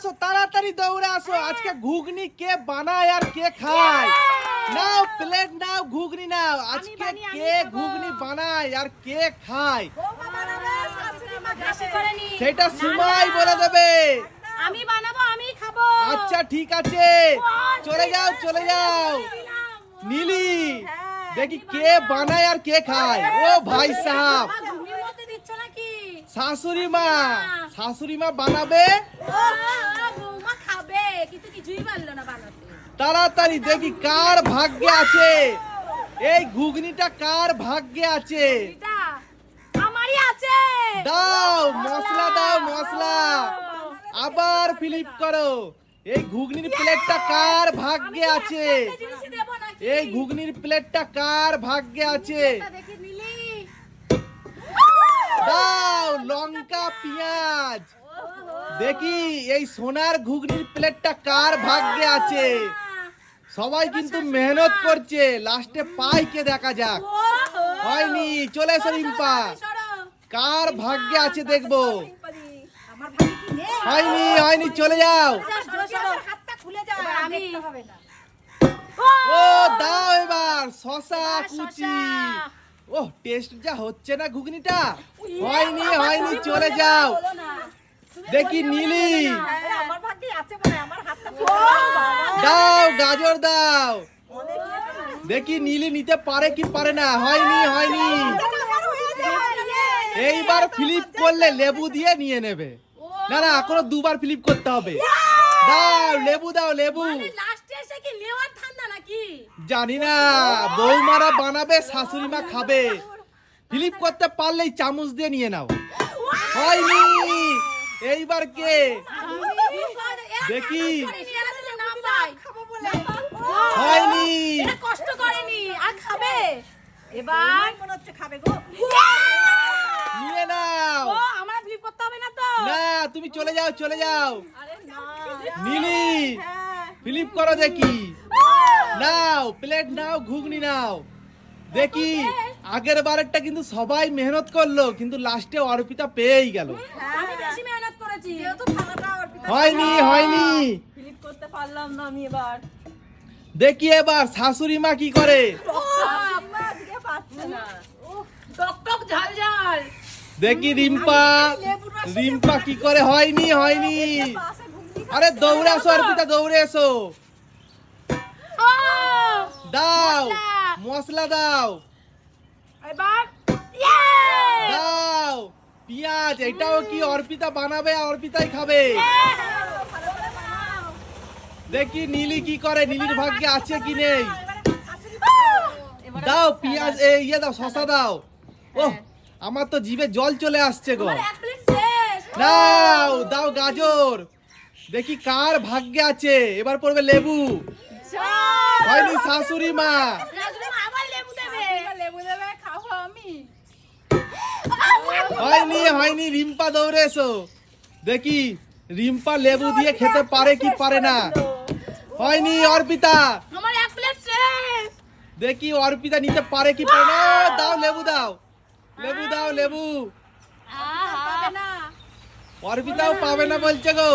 আসো তাড়াতাড়ি দৌড়ে আসো। আজকে ঘুগনি কে বানায় আর কে খায়? নাও প্লেট নাও ঘুগনি নাও। আজকে কে ঘুগনি বানায় আর কে খায়। সেটা না, সময় বলে দেবে। আমি বানাবো আমি খাব। আচ্ছা ঠিক আছে। চলে যাও চলে যাও। নীলি দেখি কে বানায় আর কে খায়? ও ভাই সাহাব। শাশুড়ি মা। শাশুড়ি মা বানাবে ও, ও, বৌমা খাবে কিন্তু কিছুই পারল না বানাতে তাড়াতাড়ি দেখি কার ভাগ্যে আছে। এই ঘুগনিটা কার ভাগ্যে আছে? আমারই আছে। দাও মশলা দাও মশলা। আবার ফিলিপ করো। এই ঘুগনির প্লেটটা কার ভাগ্যে আছে? এই ঘুগনির প্লেটটা কার ভাগ্যে আছে? দাও লঙ্কা পেঁয়াজ। দেখি এই সোনার ঘুগনির প্লেটটা কার ভাগ্যে আছে? সবাই কিন্তু মেহনত করছে। লাস্টে পাই কে দেখা যাক। হয়নি, চলে এসো রিম্পা কার ভাগ্যে আছে দেখব। হয়নি হয়নি, চলে যাও। ও, দাও এবার, শশা কুচি। ও টেস্ট যা হচ্ছে না ঘুগনিটা? হয়নি হয়নি, চলে যাও। দেখি নীলি। দাও গাজর দাও ইয়ে। দেখি নীলি নিতে পারে কি পারে না হয়নি হয়নি হয়ে। এইবার ফ্লিপ করলে লেবু দিয়ে নিয়ে নেবে না না এখনও দুবার ফ্লিপ করতে হবে দাও লেবু দাও লেবু জানি না বৌমারা বানাবে শাশুড়ি মা খাবে ফিলিপ করতে পারলেই চামচ দিয়ে নিয়ে নাও হয়নি এইবার কে দেখি। না পাই খাব বলে। হয়নি কষ্ট করেনি আর খাবে এবার মনে হচ্ছে খাবে গো। নিয়ে নাও ও আমার ফ্লিপ করতে হবে না তো না তুমি চলে যাও চলে যাও আরে না। নীলি হ্যাঁ। ফ্লিপ করো দেখি নাও প্লেট নাও ঘুগনি নাও দেখি আগের বারেরটা কিন্তু সবাই মেহনত করল কিন্তু লাস্টে অর্পিতা পেয়েই গেল আমি বেশি মেহনত করেছি হয়নি হয়নি। ফিলিপ করতে পারলাম না আমি এবার। দেখি এবার শাশুড়ি মা কি করে? আম্মা আজকে পাচ্ছে না। টক টক ঝাল ঝাল। দেখি রিম্পা। রিম্পা কি করে? হয়নি হয়নি। আরে দৌড়ে এসো অর্পিতা দৌড়ে এসো। দাও মশলা। দাও! দাও। পেঁয়াজ এটাও কি অর্পিতা বানাবে অর্পিতাই খাবে? দেখি নীলি কি করে নীলির ভাগ্যে আছে কি নেই? দাও পেঁয়াজ এ ইয়ে দাও শশা দাও। ও আমার তো জিভে জল চলে আসছে গো। দাও দাও গাজর। দেখি কার ভাগ্যে আছে এবার পড়বে লেবু। হয়নি শাশুড়ি মা। দেবে। লেবু দেবে খাব আমি। হয়নি হয়নি রিম্পা দৌড়ে এসো। দেখি রিম্পা লেবু দিয়ে খেতে পারে কি পারে না। হয়নি অর্পিতা। আমার এক প্লেট শেষ। দেখি অর্পিতা নিতে পারে কি পারে না। দাও লেবু দাও। লেবু দাও লেবু। অর্পিতাও পাবে না। বলছে গো।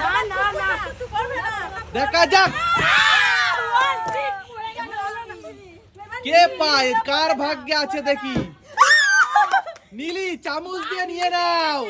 না না না। তুই করবে না দেখা যাক। কে পায়? কার ভাগ্যে আছে দেখি। নীলি চামচ দিয়ে নিয়ে নাও।